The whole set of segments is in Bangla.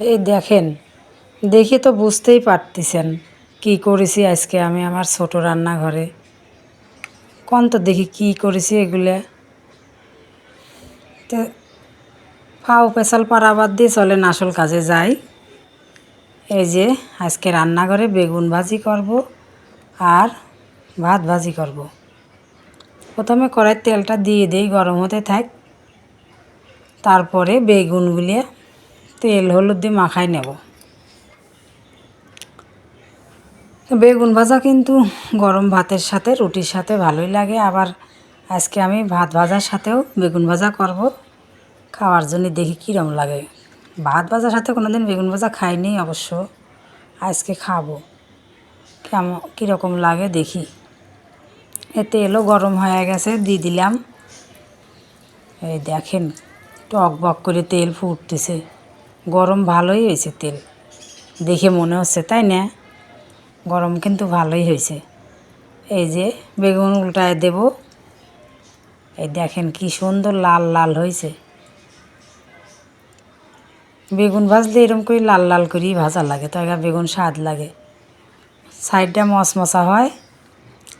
এই দেখেন, দেখে তো বুঝতেই পারতেছেন কি করেছি আজকে আমি আমার ছোট রান্নাঘরে। কোন তো দেখি কি করেছি এগুলো। তো ফাও পেশাল পারাবাদ দিয়ে চলেন আসল কাজে যাই। এই যে আজকে রান্নাঘরে বেগুন ভাজি করব আর ভাত ভাজি করব। প্রথমে কড়াই তেলটা দিয়ে দিই, গরম হতে থাক। তারপরে বেগুনগুলি তেল, হলুদ দিয়ে মাখাই নেব। বেগুন ভাজা কিন্তু গরম ভাতের সাথে, রুটির সাথে ভালোই লাগে। আবার আজকে আমি ভাত ভাজার সাথেও বেগুন ভাজা করব। খাওয়ার জন্য দেখি কীরকম লাগে। ভাত ভাজার সাথে কোনো দিন বেগুন ভাজা খাইনি অবশ্য। আজকে খাব। কেমন, কীরকম লাগে দেখি। এ তেলও গরম হয়ে গেছে, দিয়ে দিলাম। এই দেখেন টক বক করে তেল ফুটতেছে। গরম ভালোই হয়েছে তেল। দেখে মনে হচ্ছে, তাই না? গরম কিন্তু ভালোই হয়েছে। এই যে বেগুন উল্টায় দেব। এই দেখেন কি সুন্দর লাল লাল হয়েছে। বেগুন ভাজলে এরকম করে লাল লাল করেই ভাজা লাগে, তো বেগুন স্বাদ লাগে। সাইডটা মশমশা হয়,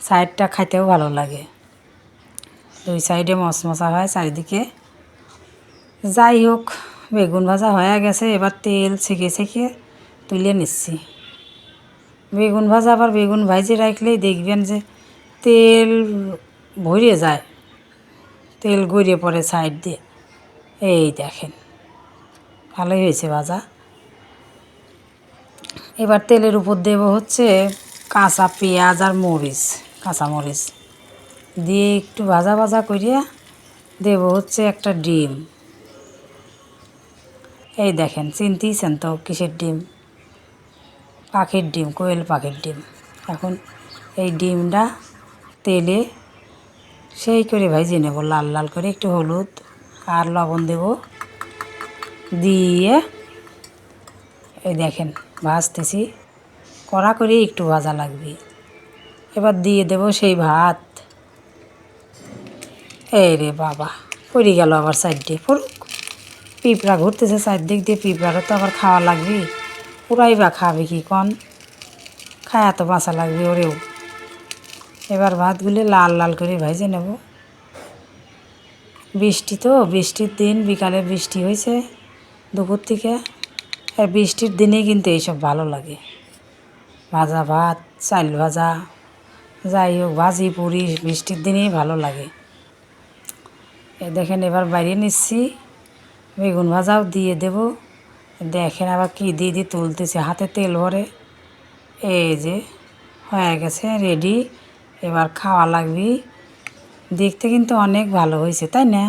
সাইডটা খাইতেও ভালো লাগে। দুই সাইডে মশমশা হয় চারিদিকে। যাই হোক বেগুন ভাজা হয়ে গেছে, এবার তেল ছেঁকে ছেঁকে তুলে নিচ্ছি। বেগুন ভাজা আবার বেগুন ভাজি রাখলেই দেখবেন যে তেল ভরে যায়, তেল গড়িয়ে পড়ে সাইড দিয়ে। এই দেখেন, ভালোই হয়েছে ভাজা। এবার তেলের উপর দেব হচ্ছে কাঁচা পেঁয়াজ আর মরিচ, কাঁচা মরিচ। দিয়ে একটু ভাজা ভাজা করিয়া দেব হচ্ছে একটা ডিম। এই দেখেন চিনতেইছেন তো কিসের ডিম? পাখির ডিম, কোয়েল পাখির ডিম। এখন এই ডিমটা তেলে সেই করে ভাজিয়ে নেব, লাল লাল করে একটু হলুদ আর লবণ দেব। দিয়ে এই দেখেন, ভাজতেছি। কড়া করে একটু ভাজা লাগবে। এবার দিয়ে দেব সেই ভাত। এই রে বাবা, পড়ে গেল আবার সাইড, পড়ুক। পিঁপড়া ঘুরতেছে চারদিক দিয়ে পিঁপড়ারও তো আবার খাওয়া লাগবে পুরাই বা খাবে কি কন? খায়া তো বাঁচা লাগবে ওরেও। এবার ভাতগুলি লাল লাল করে ভাজে নেব। বৃষ্টি তো, বৃষ্টির দিন, বিকালে বৃষ্টি হয়েছে দুপুর থেকে। আর বৃষ্টির দিনেই কিন্তু এইসব ভালো লাগে। ভাজা ভাত চাল ভাজা, যাই হোক, ভাজি, পুরি, বৃষ্টির দিনেই ভালো লাগে। এই দেখেন এবার বাইরে নিচ্ছি। বেগুন ভাজাও দিয়ে দেব। দেখেন আবার কী দিয়ে দিয়ে তুলতেছে, হাতে তেল ভরে। এই যে, হয়ে গেছে রেডি এবার খাওয়া লাগবি। দেখতে কিন্তু অনেক ভালো হয়েছে, তাই না?